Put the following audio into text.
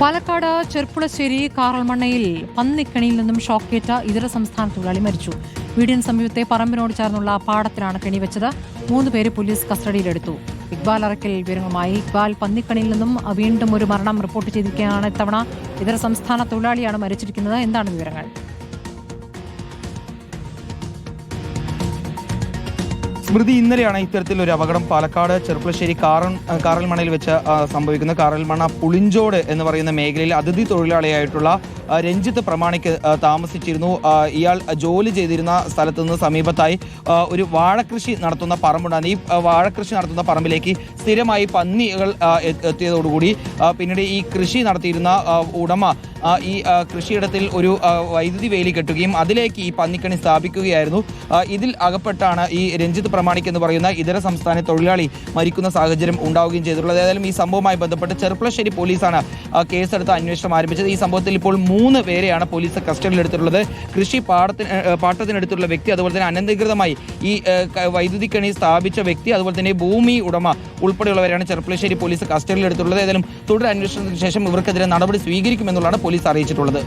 പാലക്കാട് ചെർപ്പുളശ്ശേരി കാറൽമണ്ണയിൽ പന്നിക്കണിയിൽ നിന്നും ഷോക്കേറ്റ ഇതര സംസ്ഥാന തൊഴിലാളി മരിച്ചു. വീടിന് സമീപത്തെ പറമ്പിനോട് ചേർന്നുള്ള പാടത്തിലാണ് കെണി വെച്ചത്. മൂന്ന് പേര് പോലീസ് കസ്റ്റഡിയിലെടുത്തു. ഇക്ബാൽ അറക്കൽ വിവരങ്ങളുമായി ഇക്ബാൽ പന്നിക്കണിയിൽ നിന്നും വീണ്ടും ഒരു മരണം റിപ്പോർട്ട് ചെയ്തിരിക്കുകയാണ് ഇത്തവണ ഇതര സംസ്ഥാന തൊഴിലാളിയാണ് മരിച്ചിരിക്കുന്നത്. എന്താണ് വിവരങ്ങൾ? സ്മൃതി ഇന്നലെയാണ് ഇത്തരത്തിലൊരു അപകടം പാലക്കാട് ചെറുപ്പശ്ശേരി കാറൻ കാറൽമണയിൽ വെച്ച് സംഭവിക്കുന്ന കാറൽമണ പുളിഞ്ചോട് എന്ന് പറയുന്ന മേഖലയിൽ അതിഥി തൊഴിലാളിയായിട്ടുള്ള രഞ്ജിത്ത് പ്രമാണിക്ക് താമസിച്ചിരുന്നു. ഇയാൾ ജോലി ചെയ്തിരുന്ന സ്ഥലത്തു നിന്ന് സമീപത്തായി ഒരു വാഴക്കൃഷി നടത്തുന്ന പറമ്പുണ്ടായിരുന്നു ഈ വാഴകൃഷി നടത്തുന്ന പറമ്പിലേക്ക് സ്ഥിരമായി പന്നികൾ എത്തിയതോടുകൂടി പിന്നീട് ഈ കൃഷി നടത്തിയിരുന്ന ഉടമ ഈ കൃഷിയിടത്തിൽ ഒരു വൈദ്യുതി വേലി കെട്ടുകയും അതിലേക്ക് ഈ പന്നിക്കണി സ്ഥാപിക്കുകയായിരുന്നു. ഇതിൽ അകപ്പെട്ടാണ് ഈ രഞ്ജിത്ത് പ്രമാണിക് എന്ന് പറയുന്ന ഇതര സംസ്ഥാന തൊഴിലാളി മരിക്കുന്ന സാഹചര്യം ഉണ്ടാവുകയും ചെയ്തിട്ടുള്ളത്. ഏതായാലും ഈ സംഭവവുമായി ബന്ധപ്പെട്ട് ചെറുപ്പളശ്ശേരി പോലീസാണ് കേസെടുത്ത് അന്വേഷണം ആരംഭിച്ചത്. ഈ സംഭവത്തിൽ ഇപ്പോൾ മൂന്ന് പേരെയാണ് പോലീസ് കസ്റ്റഡിയിലെടുത്തിട്ടുള്ളത്. കൃഷി പാടത്തിന് പാട്ടത്തിനെടുത്തുള്ള വ്യക്തി അതുപോലെ തന്നെ അനധികൃതമായി ഈ വൈദ്യുതി കണി സ്ഥാപിച്ച വ്യക്തി അതുപോലെ തന്നെ ഭൂമി ഉടമ ഉൾപ്പെടെയുള്ളവരാണ് ചെറുപ്പളശ്ശേരി പോലീസ് കസ്റ്റഡിയിലെടുത്തിട്ടുള്ളത്. ഏതായാലും തുടർ അന്വേഷണത്തിന് ശേഷം ഇവർക്കെതിരെ നടപടി സ്വീകരിക്കുമെന്നുള്ളതാണ് പോലീസ് അറിയിച്ചിട്ടുള്ളത്.